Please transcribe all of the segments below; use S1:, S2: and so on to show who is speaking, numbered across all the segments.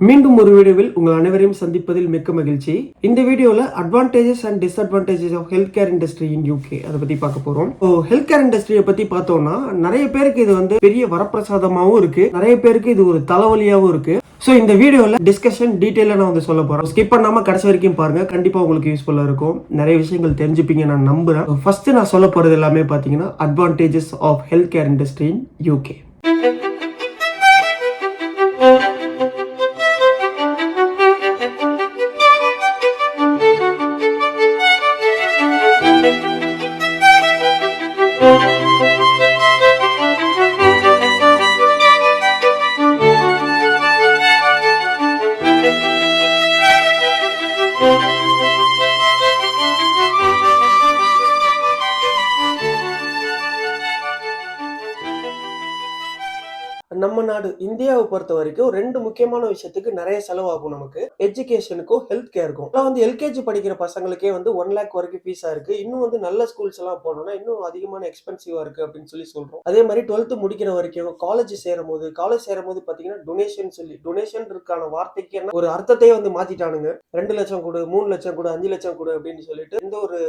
S1: மீண்டும் ஒரு வீடியோவில் உங்கள் அனைவரையும் சந்திப்பதில் மிக்க மகிழ்ச்சி. இந்த வீடியோவில் advantages and disadvantages of health care industry in UK அதை பற்றி பார்க்க போகிறோம் ஸோ ஹெல்த் கேர் இண்டஸ்ட்ரியை பற்றி பார்த்தோம்னா நிறைய பேருக்கு இது வந்து பெரிய வரப்பிரசாதமாகவும் இருக்கு. நிறைய பேருக்கு இது ஒரு தலைவலியாகவும் இருக்கு. ஸோ இந்த வீடியோவில் டிஸ்கஷன் டீட்டெயிலாக நான் வந்து சொல்ல போகிறேன் ஸ்கிப் பண்ணாமல் கடைசி வரைக்கும் பாருங்க. கண்டிப்பாக உங்களுக்கு யூஸ்ஃபுல்லாக இருக்கும். நிறைய விஷயங்கள் தெரிஞ்சுப்பீங்க நான் நம்புகிறேன் ஃபர்ஸ்ட் நான் சொல்ல போகிறது எல்லாமே பார்த்தீங்கன்னா advantages of health care industry in UK நம்ம நாடு இந்தியாவை பொறுத்த வரைக்கும் ரெண்டு முக்கியமான விஷயத்துக்கு நிறைய செலவாகும் நமக்கு. எஜுகேஷனுக்கும் ஹெல்த் கேருக்கும் எல்லாம் வந்து எல்கேஜி படிக்கிற பசங்களுக்கே வந்து ஒன் லேக் வரைக்கும் ஃபீஸாக இருக்கு. இன்னும் வந்து நல்ல ஸ்கூல்ஸ் எல்லாம் போனோம்னா இன்னும் அதிகமான எக்ஸ்பென்சிவா இருக்கு அப்படின்னு சொல்லி சொல்றோம். அதே மாதிரி டுவெல்த்து முடிக்கிற வரைக்கும் காலேஜ் சேரும் போது காலேஜ் சேரும் போது பார்த்தீங்கன்னா டொனேஷன் சொல்லி டொனேஷன் இருக்கான வார்த்தைக்கு என்ன ஒரு அர்த்தத்தையே வந்து மாத்திட்டானுங்க. ரெண்டு லட்சம் கொடு மூணு லட்சம் கொடு அஞ்சு லட்சம் கொடு அப்படின்னு சொல்லிட்டு எந்த ஒரு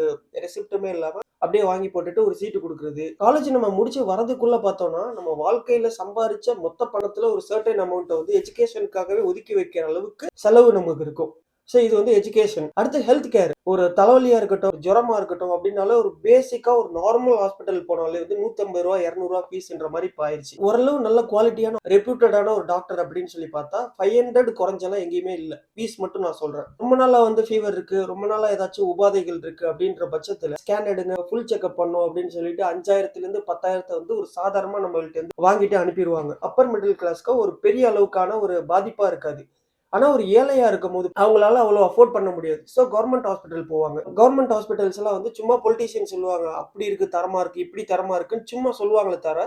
S1: ரெசிப்ட்டுமே இல்லாம அப்படியே வாங்கி போட்டுட்டு ஒரு சீட்டு கொடுக்குறது. காலேஜ் நம்ம முடிச்சு வரதுக்குள்ள பார்த்தோம்னா நம்ம வாழ்க்கையில சம்பாரிச்ச மொத்த பணத்துல ஒரு சர்டன் அமௌண்ட்டை வந்து எஜுகேஷனுக்காகவே ஒதுக்கி வைக்கிற அளவுக்கு செலவு நமக்கு இருக்கும். ஸோ இது வந்து எஜுகேஷன் அடுத்து ஹெல்த் கேர் ஒரு தலைவலியா இருக்கட்டும் ஜுரமா இருக்கட்டும் அப்படின்னாலும் ஒரு பேசிக்கா ஒரு நார்மல் ஹாஸ்பிட்டல் போனாலே வந்து நூத்தம்பது ரூபா இரநூறுவா ஃபீஸ்ன்ற மாதிரி பாயிருச்சு ஓரளவு நல்ல குவாலிட்டியான ரெப்யூட்டடான ஒரு டாக்டர் அப்படின்னு சொல்லி பார்த்தா ஃபைவ் ஹண்ட்ரட் குறைஞ்செல்லாம் எங்கேயுமே இல்லை. ஃபீஸ் மட்டும் நான் சொல்றேன். ரொம்ப நாளா வந்து ஃபீவர் இருக்கு ரொம்ப நாளா ஏதாச்சும் உபாதைகள் இருக்கு அப்படின்ற பட்சத்துல ஸ்கேன் எடுங்க ஃபுல் செக்அப் பண்ணும் அப்படின்னு சொல்லிட்டு அஞ்சாயிரத்துல இருந்து பத்தாயிரத்தை வந்து ஒரு சாதாரணமா நம்மள்ட்ட இருந்து வாங்கிட்டு அனுப்பிடுவாங்க. அப்பர் மிடில் கிளாஸ்க்கு ஒரு பெரிய அளவுக்கான ஒரு பாதிப்பா இருக்காது. ஆனால் ஒரு ஏழையாக இருக்கும் போது அவங்களால அவ்வளோ அஃபோர்ட் பண்ண முடியாது. ஸோ கவர்மெண்ட் ஹாஸ்பிட்டல் போவாங்க. கவர்மெண்ட் ஹாஸ்பிட்டல்ஸ் எல்லாம் வந்து சும்மா பொலிட்டீஷியன் சொல்லுவாங்க அப்படி இருக்கு தரமா இருக்கு இப்படி தரமா இருக்குன்னு சும்மா சொல்லுவாங்களே தவிர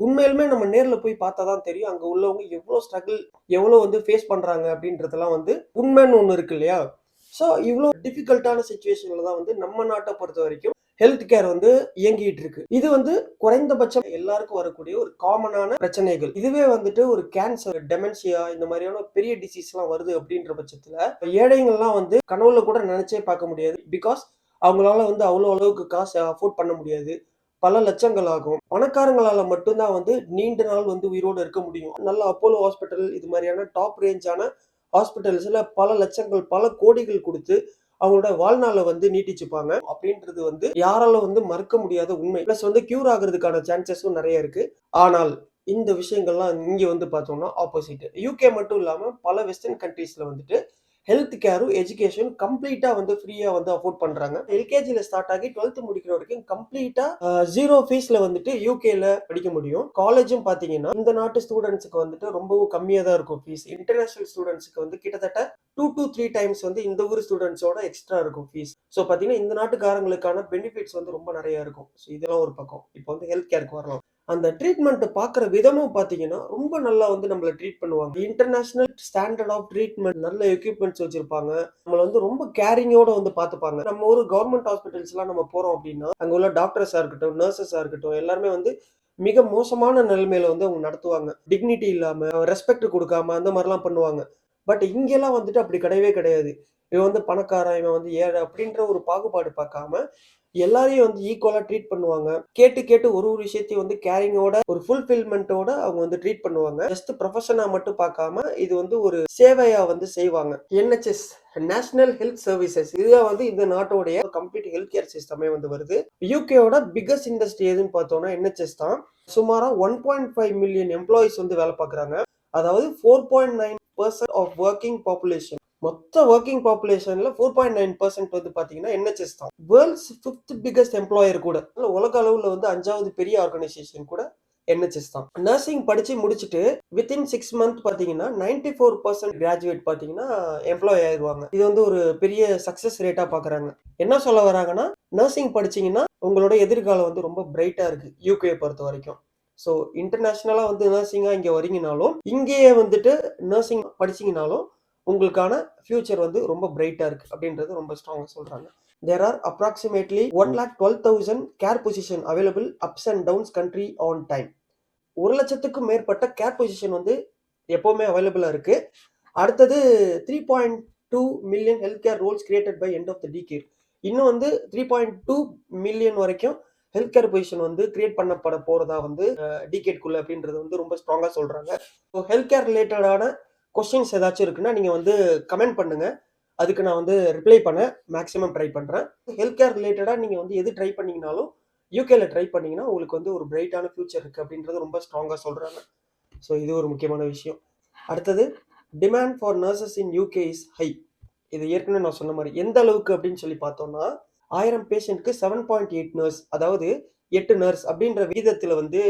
S1: உண்மையிலுமே நம்ம நேரில் போய் பார்த்தா தான் தெரியும் அங்கே உள்ளவங்க எவ்வளோ ஸ்ட்ரகிள் எவ்வளோ வந்து ஃபேஸ் பண்ணுறாங்க அப்படின்றதெல்லாம் வந்து உண்மைன்னு ஒன்று இருக்கு இல்லையா? ஸோ இவ்வளோ டிஃபிகல்ட்டான சுச்சுவேஷனில் தான் வந்து நம்ம நாட்டை பொறுத்த வரைக்கும் ஹெல்த் கேர் வந்து இயங்கிட்டு இருக்கு. இது வந்து குறைந்தபட்சம் எல்லாருக்கும் வரக்கூடிய ஒரு காமனான பிரச்சனைகள். இதுவே வந்துட்டு ஒரு கேன்சர் டெமென்சியா இந்த மாதிரியான பெரிய டிசீஸ் எல்லாம் வருது அப்படின்ற பட்சத்துல ஏழைங்கள்லாம் வந்து கனவுல கூட நினைச்சே பார்க்க முடியாது. பிகாஸ் அவங்களால வந்து அவ்வளோ அளவுக்கு காசு அஃபோர்ட் பண்ண முடியாது. பல லட்சங்கள் ஆகும். பணக்காரங்களால மட்டும்தான் வந்து நீண்ட நாள் வந்து உயிரோடு இருக்க முடியும். நல்ல அப்போலோ ஹாஸ்பிட்டல் இது மாதிரியான டாப் ரேஞ்சான ஹாஸ்பிட்டல்ஸில் பல லட்சங்கள் பல கோடிகள் கொடுத்து அவங்களோட வாழ்நாளை வந்து நீட்டிச்சுப்பாங்க. அப்படின்றது வந்து யாரால வந்து மறுக்க முடியாத உண்மை. பிளஸ் வந்து கியூர் ஆகுறதுக்கான சான்சஸும் நிறைய இருக்கு. ஆனால் இந்த விஷயங்கள்லாம் இங்க வந்து பார்த்தோம்னா ஆப்போசிட் யூகே மட்டும் இல்லாம பல வெஸ்டர்ன் கண்ட்ரீஸ்ல வந்துட்டு ஹெல்த் கேரும் எஜுகேஷன் கம்ப்ளீட்டா வந்து ஃப்ரீயா வந்து அஃபோர்ட் பண்றாங்க. எல்கேஜில ஸ்டார்ட் ஆகி டுவெல்த் முடிக்கிற வரைக்கும் கம்ப்ளீட்டா ஜீரோ ஃபீஸ்ல வந்துட்டு யூகேல படிக்க முடியும். காலேஜும் பாத்தீங்கன்னா இந்த நாட்டு ஸ்டூடெண்ட்ஸுக்கு வந்துட்டு ரொம்பவும் கம்மியா தான் இருக்கும் ஃபீஸ் இன்டர்நேஷனல் ஸ்டூடெண்ட்ஸுக்கு வந்து கிட்டத்தட்ட டூ டு த்ரீ டைம்ஸ் வந்து இந்த ஊர் ஸ்டூடெண்ட்ஸோட எக்ஸ்ட்ரா இருக்கும் ஃபீஸ் ஸோ பார்த்தீங்கன்னா இந்த நாட்டுக்காரங்களுக்கான பெனிஃபிட்ஸ் வந்து ரொம்ப நிறைய இருக்கும். ஸோ இதெல்லாம் ஒரு பக்கம். இப்போ வந்து ஹெல்த் கேருக்கு வரலாம். அந்த ட்ரீட்மெண்ட் பார்க்குற விதமும் பார்த்தீங்கன்னா ரொம்ப நல்லா வந்து நம்மளை ட்ரீட் பண்ணுவாங்க. இன்டர்நேஷனல் ஸ்டாண்டர்ட் ஆஃப் ட்ரீட்மெண்ட் நல்ல எக்யூப்மெண்ட்ஸ் வச்சிருப்பாங்க. நம்மளை வந்து ரொம்ப கேரிங்கோட வந்து பார்த்துப்பாங்க. நம்ம ஒரு கவர்மெண்ட் ஹாஸ்பிட்டல்ஸ்லாம் நம்ம போகிறோம் அப்படின்னா அங்கே உள்ள டாக்டர்ஸாக இருக்கட்டும் நர்சஸாக இருக்கட்டும் எல்லாருமே வந்து மிக மோசமான நிலைமையில வந்து அவங்க நடத்துவாங்க. டிக்னிட்டி இல்லாமல் ரெஸ்பெக்ட் கொடுக்காம அந்த மாதிரிலாம் பண்ணுவாங்க. பட் இங்கெல்லாம் வந்துட்டு அப்படி கிடையவே கிடையாது. இவன் வந்து பணக்காரன் இவன் வந்து ஏழை அப்படின்ற ஒரு பாகுபாடு பார்க்காம எல்லாரையும் வந்து ஈக்குவலா ட்ரீட் பண்ணுவாங்க. கேட்டு கேட்டு ஒரு ஒரு விஷயத்தையும் வந்து கேரிங்கோட ஒரு ஃபுல்ஃபில்மெண்ட்டோட அவங்க வந்து ட்ரீட் பண்ணுவாங்க. ஜஸ்ட் ப்ரொஃபஷனா மட்டும் பார்க்காம இது வந்து ஒரு சேவையா வந்து செய்வாங்க. என்ஹெச்எஸ் நேஷனல் ஹெல்த் சர்வீசஸ் இதுதான் வந்து இந்த நாட்டோடைய கம்ப்ளீட் ஹெல்த் கேர் சிஸ்டமே வந்து வருது. யூகேவோட பிக்கஸ்ட் இண்டஸ்ட்ரி எதுன்னு பார்த்தோம்னா என்ஹெச்எஸ் தான். சுமாரா one point five million employees வந்து வேலை பார்க்குறாங்க. அதாவது four point nine percent of working population மொத்த ஒர்க்கிங் பாப்புலேஷன்ல ஃபோர் பாயிண்ட் நைன் பர்சன்ட் வந்து பாத்தீங்கன்னா என்ஹெச்எஸ் தான். வேர்ல்ட்ஸ் ஃபிஃப்த் பிகஸ்ட் எம்ப்ளாயர் கூட உலக அளவுல வந்து அஞ்சாவது பெரிய ஆர்கனைசேஷன் கூட என்ஹெச்எஸ் தான். நர்சிங் படிச்சு முடிச்சுட்டு வித்தின் சிக்ஸ் மந்த் பாத்தீங்கன்னா நைன்டி ஃபோர் பர்சன்ட் கிராஜுவேட் பாத்தீங்கன்னா எம்ப்ளாய் ஆயிடுவாங்க இது வந்து ஒரு பெரிய சக்சஸ் ரேட்டா பாக்குறாங்க. என்ன சொல்ல வராங்கன்னா நர்சிங் படிச்சீங்கன்னா உங்களோட எதிர்காலம் வந்து ரொம்ப பிரைட்டா இருக்கு யூகே பொறுத்த வரைக்கும். ஸோ இன்டர்நேஷ்னலாக வந்து நர்சிங்காக இங்கே வரீங்கனாலும் இங்கேயே வந்துட்டு நர்சிங் படிச்சீங்கனாலும் உங்களுக்கான ஃபியூச்சர் வந்து ரொம்ப பிரைட்டாக இருக்கு அப்படின்றது ரொம்ப ஸ்ட்ராங்காக சொல்கிறாங்க there are approximately one lakh twelve thousand care position available ups and downs country on time ஒரு லட்சத்துக்கும் மேற்பட்ட கேர் பொசிஷன் வந்து எப்போவுமே அவைலபிளாக இருக்கு. அடுத்தது three point two million health care roles created by end of the decade இன்னும் வந்து த்ரீ பாயிண்ட் டூ மில்லியன் வரைக்கும் ஹெல்த் கேர் பொசிஷன் வந்து கிரியேட் பண்ணப்பட போறதா வந்து டிகேட்குள்ள அப்படின்றது வந்து ரொம்ப ஸ்ட்ராங்காக சொல்றாங்க. ஸோ ஹெல்த் கேர் ரிலேட்டடான கொஸ்டின்ஸ் ஏதாச்சும் இருக்குன்னா நீங்கள் வந்து கமெண்ட் பண்ணுங்க. அதுக்கு நான் வந்து ரிப்ளை பண்ண மேக்ஸிமம் ட்ரை பண்ணுறேன் ஹெல்த் கேர் ரிலேட்டடாக நீங்கள் வந்து எது ட்ரை பண்ணீங்கனாலும் யூகேல ட்ரை பண்ணீங்கன்னா உங்களுக்கு வந்து ஒரு பிரைட்டான ஃபியூச்சர் இருக்குது அப்படின்றது ரொம்ப ஸ்ட்ராங்காக சொல்கிறாங்க ஸோ இது ஒரு முக்கியமான விஷயம். அடுத்தது demand for nurses in UK is high இது ஏற்கனவே நான் சொன்ன மாதிரி எந்த அளவுக்கு அப்படின்னு சொல்லி பார்த்தோம்னா ஆயிரம் பேஷண்ட்க்கு செவன் பாயிண்ட் எயிட் நர்ஸ் அதாவது எட்டு நர்ஸ் அப்படின்ற விகிதத்தில் வந்து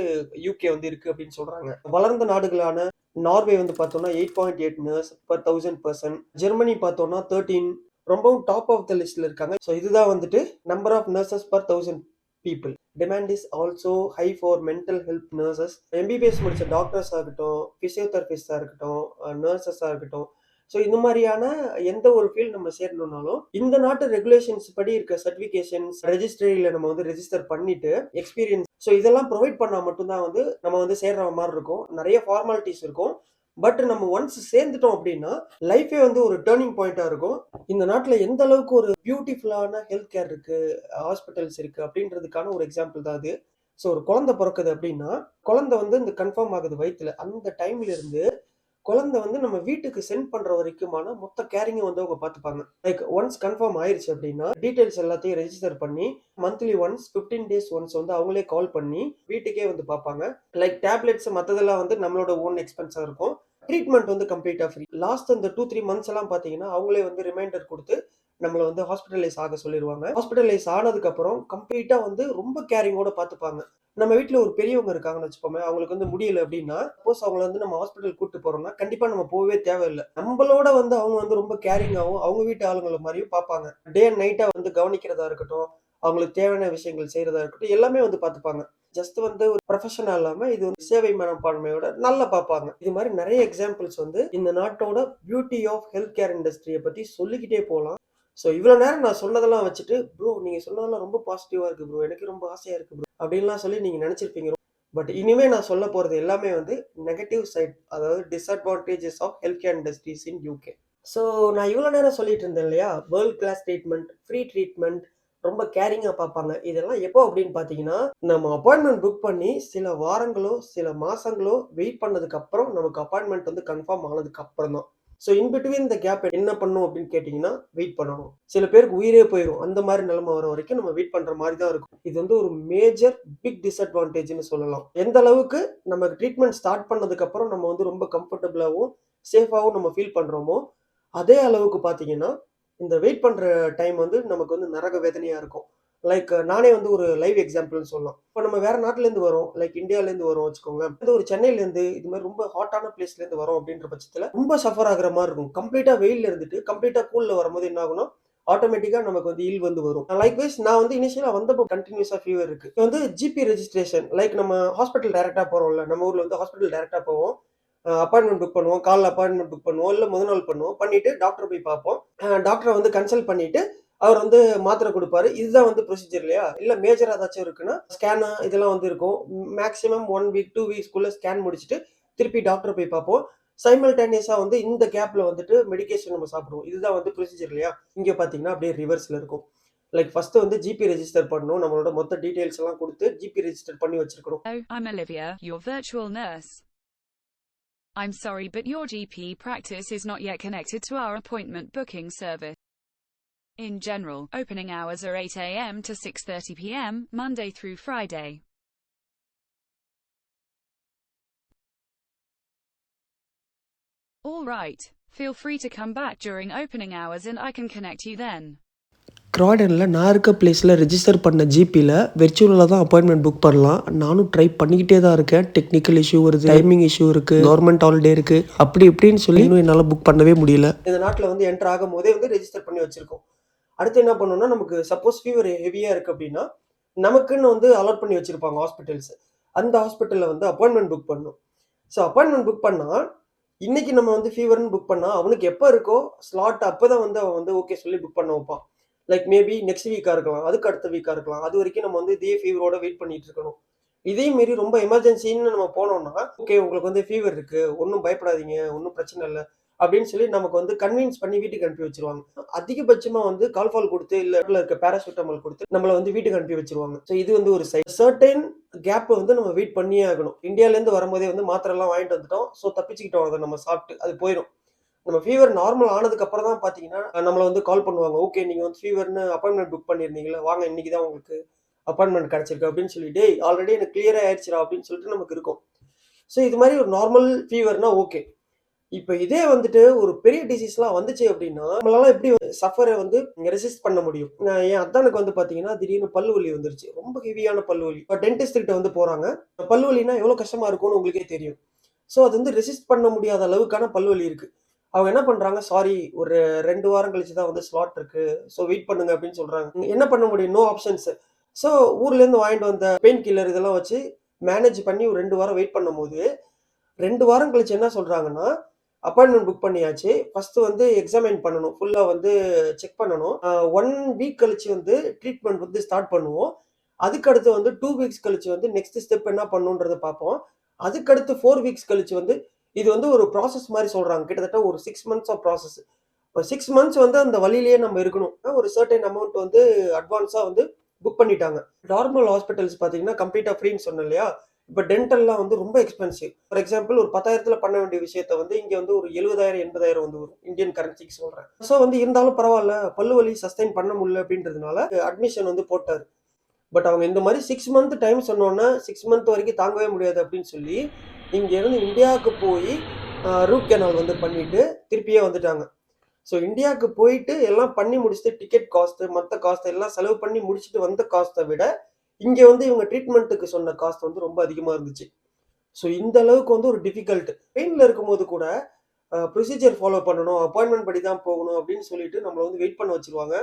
S1: யூகே வந்து இருக்குது அப்படின்னு சொல்கிறாங்க வளர்ந்த நாடுகளான நார்வே வந்து பார்த்தோம்னா eight point eight nurse per thousand person Germany பார்த்தோம்னா தேர்ட்டீன் ரொம்பவும் டாப் ஆஃப் த லிஸ்ட்ல இருக்காங்க. ஸோ இதுதான் வந்துட்டு number of nurses per thousand people demand is also high for mental health nurses MBBS முடிச்ச டாக்டர்ஸாக இருக்கட்டும் ஃபிசியோதெரபிஸ்டாக இருக்கட்டும் நர்சஸாக இருக்கட்டும் ஸோ இந்த மாதிரியான எந்த ஒரு ஃபீல்ட் நம்ம சேரணும்னாலும் இந்த நாட்டு ரெகுலேஷன்ஸ் படி இருக்க சர்டிஃபிகேஷன்ஸ் ரெஜிஸ்ட்ரியில் நம்ம வந்து ரெஜிஸ்டர் பண்ணிட்டு எக்ஸ்பீரியன்ஸ் ஸோ இதெல்லாம் ப்ரொவைட் பண்ணால் மட்டும்தான் வந்து நம்ம வந்து சேர்ற மாதிரி இருக்கும். நிறைய ஃபார்மாலிட்டிஸ் இருக்கும். பட் நம்ம ஒன்ஸ் சேர்ந்துட்டோம் அப்படின்னா லைஃபே வந்து ஒரு டேர்னிங் பாயிண்டா இருக்கும். இந்த நாட்டில் எந்த அளவுக்கு ஒரு பியூட்டிஃபுல்லான ஹெல்த் கேர் இருக்கு ஹாஸ்பிட்டல்ஸ் இருக்கு அப்படின்றதுக்கான ஒரு எக்ஸாம்பிள் தான் அது. ஸோ ஒரு குழந்தை பிறக்குது அப்படின்னா குழந்தை வந்து இந்த கன்ஃபார்ம் ஆகுது வயிற்றுல அந்த டைம்ல இருந்து குழந்தை வந்து நம்ம வீட்டுக்கு சென்ட் பண்ற வரைக்குமான மொத்த கேரிங்கை வந்து அவங்க பார்த்துப்பாங்க. லைக் ஒன்ஸ் கன்ஃபார்ம் ஆயிருச்சு அப்படின்னா டீடைல்ஸ் எல்லாத்தையும் ரெஜிஸ்டர் பண்ணி monthly once fifteen days once வந்து அவங்களே கால் பண்ணி வீட்டுக்கே வந்து பார்ப்பாங்க. லைக் டேப்லெட்ஸ் மற்றதெல்லாம் வந்து நம்மளோட ஓன் எக்ஸ்பென்ஸாக இருக்கும். ட்ரீட்மெண்ட் வந்து கம்ப்ளீட்டாக ஃப்ரீ லாஸ்ட் அந்த டூ த்ரீ மந்த்ஸ் எல்லாம் பார்த்தீங்கன்னா அவங்களே வந்து ரிமைண்டர் கொடுத்து நம்மளை வந்து ஹாஸ்பிட்டலைஸ் ஆக சொல்லிடுவாங்க. ஹாஸ்பிட்டலைஸ் ஆனதுக்கப்புறம் கம்ப்ளீட்டாக வந்து ரொம்ப கேரிங்கோட பார்த்துப்பாங்க நம்ம வீட்டில் ஒரு பெரியவங்க இருக்காங்கன்னு வச்சுப்போமே அவங்களுக்கு வந்து முடியல அப்படின்னா சப்போஸ் அவங்கள வந்து நம்ம ஹாஸ்பிட்டல் கூட்டு போறோம்னா கண்டிப்பாக நம்ம போகவே தேவையில்லை. நம்மளோட வந்து அவங்க வந்து ரொம்ப கேரிங்காகவும் அவங்க வீட்டு ஆளுங்களை மாதிரியும் பார்ப்பாங்க டே அண்ட் நைட்டாக வந்து கவனிக்கிறதா இருக்கட்டும் அவங்களுக்கு தேவையான விஷயங்கள் செய்யறதா இருக்கட்டும் எல்லாமே வந்து பார்த்துப்பாங்க ஜஸ்ட் வந்து ஒரு ப்ரொஃபஷனல் இல்லாம இது வந்து சேவை மனப்பான்மையோட நல்லா பார்ப்பாங்க. இது மாதிரி நிறைய எக்ஸாம்பிள்ஸ் வந்து இந்த நாட்டோட பியூட்டி ஆஃப் ஹெல்த் கேர் இண்டஸ்ட்ரியை பத்தி சொல்லிக்கிட்டே போகலாம் ஸோ இவ்வளோ நேரம் நான் சொன்னதெல்லாம் வச்சுட்டு ப்ரோ நீங்கள் சொன்னதெல்லாம் ரொம்ப பாசிட்டிவாக இருக்குது ப்ரோ எனக்கு ரொம்ப ஆசையாக இருக்குது ப்ரோ அப்படின்லாம் சொல்லி நீங்கள் நினச்சிருப்பீங்க. பட் இனிமே நான் சொல்ல போகிறது எல்லாமே வந்து நெகட்டிவ் சைட் அதாவது disadvantages of health care industries in UK so நான் இவ்வளோ நேரம் சொல்லிட்டு இருந்தேன் இல்லையா? World class treatment free treatment ரொம்ப கேரிங்காக பார்ப்பாங்க. இதெல்லாம் எப்போ அப்படின்னு பார்த்தீங்கன்னா நம்ம அப்பாயின்மெண்ட் புக் பண்ணி சில வாரங்களோ சில மாதங்களோ வெயிட் பண்ணதுக்கப்புறம் நமக்கு அப்பாயின்மெண்ட் வந்து கன்ஃபார்ம் ஆனதுக்கப்புறம் தான். ஸோ இன் பிட்வீன் இந்த கேப் என்ன பண்ணும் அப்படின்னு கேட்டிங்கன்னா வெயிட் பண்ணணும். சில பேருக்கு உயிரே போயிடும் அந்த மாதிரி நிலைமை வர வரைக்கும் நம்ம வெயிட் பண்ணுற மாதிரி தான் இருக்கும். இது வந்து ஒரு மேஜர் பிக் டிஸ்அட்வான்டேஜ்னு சொல்லலாம். எந்த அளவுக்கு நம்ம ட்ரீட்மெண்ட் ஸ்டார்ட் பண்ணதுக்கப்புறம் நம்ம வந்து ரொம்ப கம்ஃபர்டபுளாகவும் சேஃபாகவும் நம்ம ஃபீல் பண்ணுறோமோ அதே அளவுக்கு பார்த்தீங்கன்னா இந்த வெயிட் பண்ணுற டைம் வந்து நமக்கு வந்து நரக வேதனையாக இருக்கும். லைக் நானே வந்து ஒரு லைவ் எக்ஸாம்பிள்னு சொல்லலாம். இப்போ நம்ம வேற நாட்டிலேருந்து வரோம். லைக் இந்தியாவிலேருந்து வரோம் வச்சுக்கோங்களேன். இது ஒரு சென்னையிலேருந்து இது மாதிரி ரொம்ப ஹாட்டான பிளேஸ்லேருந்து வரோம் அப்படின்ற பட்சத்தில் ரொம்ப சஃபர் ஆகிற மாதிரி இருக்கும். கம்ப்ளீட்டாக வெயிலில் இருந்துட்டு கம்ப்ளீட்டாக கூலில் வரும்போது என்ன ஆகும்னா ஆட்டோமேட்டிக்காக நமக்கு வந்து இல் வந்து வரும். லைக் வைஸ் நான் வந்து இனிஷியலாக வந்தப்போ கண்டினியூஸாக ஃபீவர் இருக்கு. வந்து ஜிபி ரெஜிஸ்ட்ரேஷன் லைக் நம்ம ஹாஸ்பிட்டல் டேரெக்டாக போகிறோம்ல நம்ம ஊரில் வந்து ஹாஸ்பிட்டல் டேரெக்டாக போவோம். அப்பாயின்மெண்ட் புக் பண்ணுவோம் காலைல அப்பாயின்மெண்ட் புக் பண்ணுவோம் இல்லை முதல் நாள் பண்ணுவோம். பண்ணிட்டு டாக்டர் போய் பார்ப்போம். டாக்டரை வந்து கன்சல்ட் பண்ணிட்டு அவர் வந்து மாத்திரை கொடுப்பாரு. இதுதான் வந்து ப்ரொசீஜர் இல்லையா? இல்லை மேஜர் ஏதாச்சும் இருக்குன்னா ஸ்கேனு இதெல்லாம் வந்து இருக்கும். மேக்ஸிமம் ஒன் வீக் டூ வீக்ஸ்க்குள்ளே ஸ்கேன் முடிச்சுட்டு திருப்பி டாக்டர் போய் பார்ப்போம். சைமல்டேனியஸாக வந்து இந்த கேப்பில் வந்துட்டு மெடிகேஷன் நம்ம சாப்பிடுவோம். இதுதான் வந்து ப்ரொசீஜர் இல்லையா? இங்கே பார்த்தீங்கன்னா அப்படியே ரிவர்ஸில் இருக்கும். லைக் ஃபர்ஸ்ட் வந்து ஜிபி ரெஜிஸ்டர் பண்ணணும். நம்மளோட மொத்த டீடைல்ஸ் எல்லாம் கொடுத்து ஜிபி ரெஜிஸ்டர் பண்ணி வச்சிருக்கணும்.
S2: I'm sorry, but your GP practice is not yet connected to our appointment booking service. In general, opening hours are 8 a.m. to 6:30 p.m. Monday through Friday. All right. Feel free to come back during opening hours and I can connect you then.
S1: க்ராடனில் நான் இருக்க பிளேஸில் register பண்ண ஜிபியில் வெர்ச்சுவலாக தான் appointment book பண்ணலாம். நானும் try பண்ணிக்கிட்டே தான் இருக்கேன். டெக்னிக்கல் இஷ்யூ வருது டைமிங் இஷ்யூ இருக்குது கவர்மெண்ட் ஹாலிடே இருக்குது அப்படி இப்படின்னு சொல்லி இன்னும் என்னால் புக் பண்ணவே முடியல. இந்த நாட்டில் வந்து என்டர் ஆகும் போதே வந்து ரெஜிஸ்டர் பண்ணி வச்சுருக்கோம். அடுத்து என்ன பண்ணோம்னா நமக்கு சப்போஸ் ஃபீவர் ஹெவியாக இருக்குது அப்படின்னா நமக்குன்னு வந்து அலாட் பண்ணி வச்சுருப்பாங்க ஹாஸ்பிட்டல்ஸ் அந்த ஹாஸ்பிட்டலில் வந்து அப்பாயின்மெண்ட் புக் பண்ணும் ஸோ அப்பாயின்மெண்ட் புக் பண்ணால் இன்னைக்கு நம்ம வந்து ஃபீவர்னு புக் பண்ணால் அவனுக்கு எப்போ இருக்கோ ஸ்லாட் அப்போ தான் வந்து அவன் வந்து ஓகே சொல்லி புக் பண்ண வைப்பான். லைக் மேபி நெக்ஸ்ட் வீக்காக இருக்கலாம் அதுக்கு அடுத்த வீக்காக இருக்கலாம். அது வரைக்கும் நம்ம வந்து இதே ஃபீவரோட வெயிட் பண்ணிட்டு இருக்கணும். இதே மாரி ரொம்ப எமர்ஜென்சின்னு நம்ம போனோம்னா ஓகே உங்களுக்கு வந்து ஃபீவர் இருக்கு ஒன்றும் பயப்படாதீங்க ஒன்றும் பிரச்சனை இல்லை அப்படின்னு சொல்லி நமக்கு வந்து கன்வின்ஸ் பண்ணி வீட்டுக்கு அனுப்பி வச்சிருவாங்க. அதிகபட்சமா வந்து கால்ஃபால் கொடுத்து இல்ல இருக்க பேராசிட்டமால் கொடுத்து நம்மளை வந்து வீட்டுக்கு அனுப்பி வச்சிருவாங்க. ஸோ இது வந்து ஒரு சைட் சர்டைன் கேப்பை வந்து நம்ம வெயிட் பண்ணியே ஆகணும். இந்தியால இருந்து வரும்போதே வந்து மாத்திரை எல்லாம் வாங்கிட்டு வந்துட்டோம். ஸோ தப்பிச்சுக்கிட்டோம் அதை நம்ம சாப்பிட்டு அது போயிடும் நம்ம ஃபீவர் நார்மல் ஆனதுக்கு அப்புறம் தான் பார்த்தீங்கன்னா நம்மளை வந்து கால் பண்ணுவாங்க. ஓகே நீங்கள் வந்து ஃபீவர்னு அப்பாயின்மெண்ட் புக் பண்ணியிருந்தீங்களா வாங்க இன்னைக்கு தான் உங்களுக்கு அப்பாயின்மெண்ட் கிடச்சிருக்கு அப்படின்னு சொல்லி டே ஆல்ரெடி எனக்கு கிளியராக ஆயிடுச்சுடா அப்படின்னு சொல்லிட்டு நமக்கு இருக்கும். ஸோ இது மாதிரி ஒரு நார்மல் ஃபீவர்னா ஓகே இப்போ இதே வந்துட்டு ஒரு பெரிய டிசீஸ்லாம் வந்துச்சு அப்படின்னா நம்மளால எப்படி சஃபரை வந்து ரெசிஸ்ட் பண்ண முடியும்? நான் என் அத்தானுக்கு வந்து பார்த்தீங்கன்னா திடீர்னு பல்லு வலி வந்துருச்சு. ரொம்ப ஹெவியான பல்லு வலி. இப்போ டென்டிஸ்ட் கிட்ட வந்து போகிறாங்க பல்லு வலினா எவ்வளோ கஷ்டமாக இருக்கும்னு உங்களுக்கே தெரியும். ஸோ அது வந்து ரெசிஸ்ட் பண்ண முடியாத அளவுக்கான பல்வலி வலி அவங்க என்ன பண்றாங்க? சாரி ஒரு ரெண்டு வாரம் கழிச்சு தான் வந்து ஸ்லாட் இருக்கு. ஸோ வெயிட் பண்ணுங்க அப்படின்னு சொல்றாங்க. என்ன பண்ண முடியும்? நோ ஆப்ஷன்ஸ் ஸோ ஊர்லேருந்து வாங்கிட்டு வந்த பெயின் கில்லர் இதெல்லாம் வச்சு மேனேஜ் பண்ணி ஒரு ரெண்டு வாரம் வெயிட் பண்ணும்போது ரெண்டு வாரம் கழிச்சு என்ன சொல்றாங்கன்னா அப்பாயின்மெண்ட் புக் பண்ணியாச்சு. ஃபர்ஸ்ட் வந்து எக்ஸாமின் பண்ணணும். ஃபுல்லா வந்து செக் பண்ணணும். ஒன் வீக் கழிச்சு வந்து ட்ரீட்மெண்ட் வந்து ஸ்டார்ட் பண்ணுவோம். அதுக்கு அடுத்து வந்து டூ வீக்ஸ் கழிச்சு வந்து நெக்ஸ்ட் ஸ்டெப் என்ன பண்ணுன்றதை பார்ப்போம். அதுக்கடுத்து ஃபோர் வீக்ஸ் கழிச்சு வந்து இது வந்து ஒரு ப்ராசஸ் மாதிரி சொல்கிறாங்க கிட்டத்தட்ட ஒரு சிக்ஸ் மந்த்ஸ் ஆஃப் ப்ராசஸ் ஒரு சிக்ஸ் மந்த்ஸ் வந்து அந்த வழியிலேயே நம்ம இருக்கணும். ஒரு சர்டைன் அமௌண்ட் வந்து அட்வான்ஸாக வந்து புக் பண்ணிட்டாங்க. நார்மல் ஹாஸ்பிட்டல்ஸ் பார்த்தீங்கன்னா கம்ப்ளீட்டாக ஃப்ரீன்னு சொன்னேன் இல்லையா? இப்போ டென்டல்லாம் வந்து ரொம்ப எக்ஸ்பென்சிவ் ஃபார் எக்ஸாம்பிள் ஒரு பத்தாயிரத்தில் பண்ண வேண்டிய விஷயத்த வந்து இங்கே வந்து ஒரு எழுபதாயிரம் எண்பதாயிரம் வந்து வரும். இந்தியன் கரன்சிக்கு சொல்கிறேன் ஸோ வந்து இருந்தாலும் பரவாயில்ல பல்லு வலி சஸ்டைன் பண்ண முடியல அப்படின்றதுனால அட்மிஷன் வந்து போட்டார். பட் அவங்க இந்த மாதிரி சிக்ஸ் மந்த் டைம் சொன்னோன்னா சிக்ஸ் மந்த் வரைக்கும் தாங்கவே முடியாது அப்படின்னு சொல்லி இங்கேருந்து இந்தியாவுக்கு போய் ரூட் கெனால் வந்து பண்ணிட்டு திருப்பியே வந்துட்டாங்க. ஸோ இந்தியாவுக்கு போயிட்டு எல்லாம் பண்ணி முடிச்சுட்டு டிக்கெட் காஸ்ட்டு மற்ற காஸ்ட் எல்லாம் செலவு பண்ணி முடிச்சுட்டு வந்த காஸ்ட்டை விட இங்கே வந்து இவங்க ட்ரீட்மெண்ட்டுக்கு சொன்ன காஸ்ட் வந்து ரொம்ப அதிகமாக இருந்துச்சு. ஸோ இந்த அளவுக்கு வந்து ஒரு டிஃபிகல்ட் பெயினில் இருக்கும்போது கூட ப்ரொசீஜர் ஃபாலோ பண்ணணும் அப்பாயின்மெண்ட் படி தான் போகணும் அப்படின்னு சொல்லிட்டு நம்மளை வந்து வெயிட் பண்ண வச்சுருவாங்க.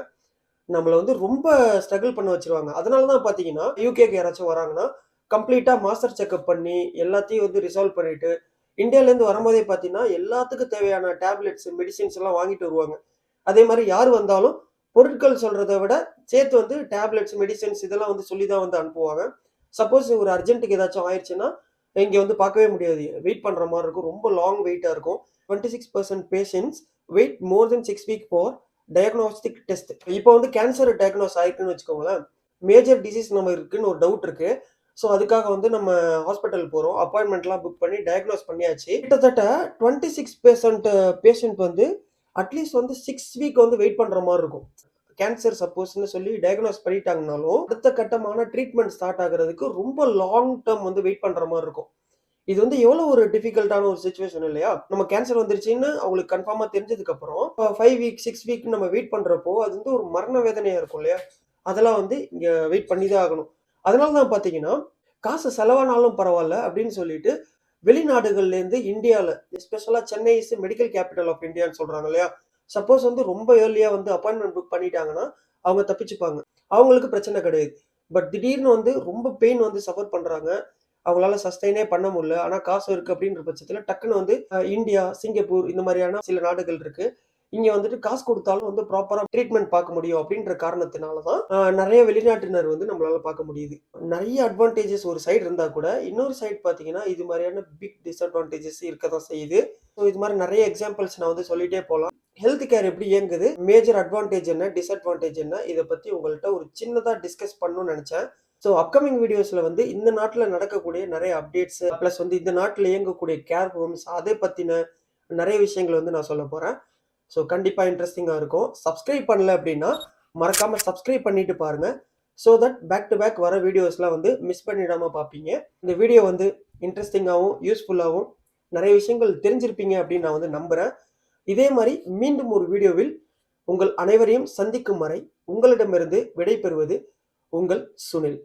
S1: நம்மளை வந்து ரொம்ப ஸ்ட்ரகிள் பண்ண வச்சிருவாங்க. அதனால தான் பார்த்தீங்கன்னா யூகேக்கு யாராச்சும் வராங்கன்னா கம்ப்ளீட்டாக மாஸ்டர் செக்அப் பண்ணி எல்லாத்தையும் வந்து ரிசால்வ் பண்ணிட்டு இந்தியாவிலேருந்து வரும்போதே பார்த்தீங்கன்னா எல்லாத்துக்கும் தேவையான டேப்லெட்ஸ் மெடிசின்ஸ் எல்லாம் வாங்கிட்டு வருவாங்க. அதே மாதிரி யார் வந்தாலும் பொருட்கள் சொல்கிறத விட சேர்த்து வந்து டேப்லெட்ஸ் மெடிசன்ஸ் இதெல்லாம் வந்து சொல்லி தான் வந்து அனுப்புவாங்க. சப்போஸ் ஒரு அர்ஜென்ட்டுக்கு ஏதாச்சும் ஆயிடுச்சுன்னா இங்கே வந்து பார்க்கவே முடியாது. வெயிட் பண்ணுற மாதிரி இருக்கும். ரொம்ப லாங் வெயிட்டாக இருக்கும். Twenty six percent patients wait more than six week for diagnostic test இப்போ வந்து கேன்சர் டயக்னோஸ் ஆயிருக்குன்னு வச்சுக்கோங்களேன். மேஜர் டிசீஸ் நம்ம இருக்குன்னு ஒரு டவுட் இருக்கு. ஸோ அதுக்காக வந்து நம்ம ஹாஸ்பிட்டல் போகிறோம் அப்பாயின்மெண்ட்லாம் புக் பண்ணி டயக்னோஸ் பண்ணியாச்சு. கிட்டத்தட்ட டுவெண்ட்டி சிக்ஸ் பெர்சன்ட் பேஷண்ட் வந்து அட்லீஸ்ட் வந்து சிக்ஸ் வீக் வந்து வெயிட் பண்ணுற மாதிரி இருக்கும். கேன்சர் சப்போஸ்னு சொல்லி டயக்னோஸ் பண்ணிட்டாங்கனாலும் அடுத்த கட்டமான ட்ரீட்மெண்ட் ஸ்டார்ட் ஆகிறதுக்கு ரொம்ப லாங் டேர்ம் வந்து வெயிட் பண்ணுற மாதிரி இருக்கும். இது வந்து எவ்வளோ ஒரு டிஃபிகல்ட்டான ஒரு சுச்சுவேஷன் இல்லையா? நம்ம கேன்சர் வந்துருச்சுன்னு அவங்களுக்கு கன்ஃபார்மாக தெரிஞ்சதுக்கு அப்புறம் ஃபைவ் வீக் சிக்ஸ் வீக் நம்ம வெயிட் பண்ணுறப்போ அது வந்து ஒரு மரண வேதனையாக இருக்கும் இல்லையா? அதெல்லாம் வந்து இங்கே வெயிட் பண்ணி தான் ஆகணும். அதனால தான் பார்த்தீங்கன்னா காசு செலவானாலும் பரவாயில்ல அப்படின்னு சொல்லிட்டு வெளிநாடுகள்லேருந்து இந்தியாவில் எஸ்பெஷலாக Chennai is medical capital of இந்தியான்னு சொல்கிறாங்க இல்லையா? சப்போஸ் வந்து ரொம்ப ஏர்லியாக வந்து அப்பாயின்மெண்ட் புக் பண்ணிட்டாங்கன்னா அவங்க தப்பிச்சுப்பாங்க. அவங்களுக்கு பிரச்சனை கிடையாது. பட் திடீர்னு வந்து ரொம்ப பெயின் வந்து சஃபர் பண்ணுறாங்க அவங்களால சஸ்டைனே பண்ண முடியல. ஆனால் காசு இருக்குது அப்படின்ற பட்சத்தில் டக்குன்னு வந்து இந்தியா சிங்கப்பூர் இந்த மாதிரியான சில நாடுகள் இருக்கு. இங்கே வந்துட்டு காசு கொடுத்தாலும் வந்து ப்ராப்பராக ட்ரீட்மெண்ட் பார்க்க முடியும் அப்படின்ற காரணத்தினால தான் நிறைய வெளிநாட்டினர் வந்து நம்மளால் பார்க்க முடியுது. நிறைய அட்வான்டேஜஸ் ஒரு சைடு இருந்தால் கூட இன்னொரு சைடு பார்த்தீங்கன்னா இது மாதிரியான பிக் டிஸ்அட்வான்டேஜஸ் இருக்க தான் செய்யுது. ஸோ இது மாதிரி நிறைய எக்ஸாம்பிள்ஸ் நான் வந்து சொல்லிட்டே போகலாம் ஹெல்த் கேர் எப்படி இயங்குது? மேஜர் அட்வான்டேஜ் என்ன? டிஸ்அட்வான்டேஜ் என்ன? இதை பற்றி உங்கள்கிட்ட ஒரு சின்னதாக டிஸ்கஸ் பண்ணணும்னு நினச்சேன். ஸோ அப்கமிங் வீடியோஸில் வந்து இந்த நாட்டில் நடக்கக்கூடிய நிறைய அப்டேட்ஸ் ப்ளஸ் வந்து இந்த நாட்டில் இயங்கக்கூடிய கேர் ஹோம்ஸ் அதை பற்றின நிறைய விஷயங்கள் வந்து நான் சொல்ல போகிறேன் ஸோ கண்டிப்பாக இன்ட்ரெஸ்டிங்காக இருக்கும். சப்ஸ்கிரைப் பண்ணல அப்படின்னா மறக்காமல் சப்ஸ்கிரைப் பண்ணிட்டு பாருங்கள் so that back to back வர வீடியோஸ்லாம் வந்து மிஸ் பண்ணிடாமல் பார்ப்பீங்க இந்த வீடியோ வந்து இன்ட்ரெஸ்டிங்காகவும் யூஸ்ஃபுல்லாகவும் நிறைய விஷயங்கள் தெரிஞ்சிருப்பீங்க அப்படின்னு நான் வந்து நம்புகிறேன் இதே மாதிரி மீண்டும் ஒரு வீடியோவில் உங்கள் அனைவரையும் சந்திக்கும் வரை உங்களிடமிருந்து விடைபெறுவது உங்கள் சுனில்.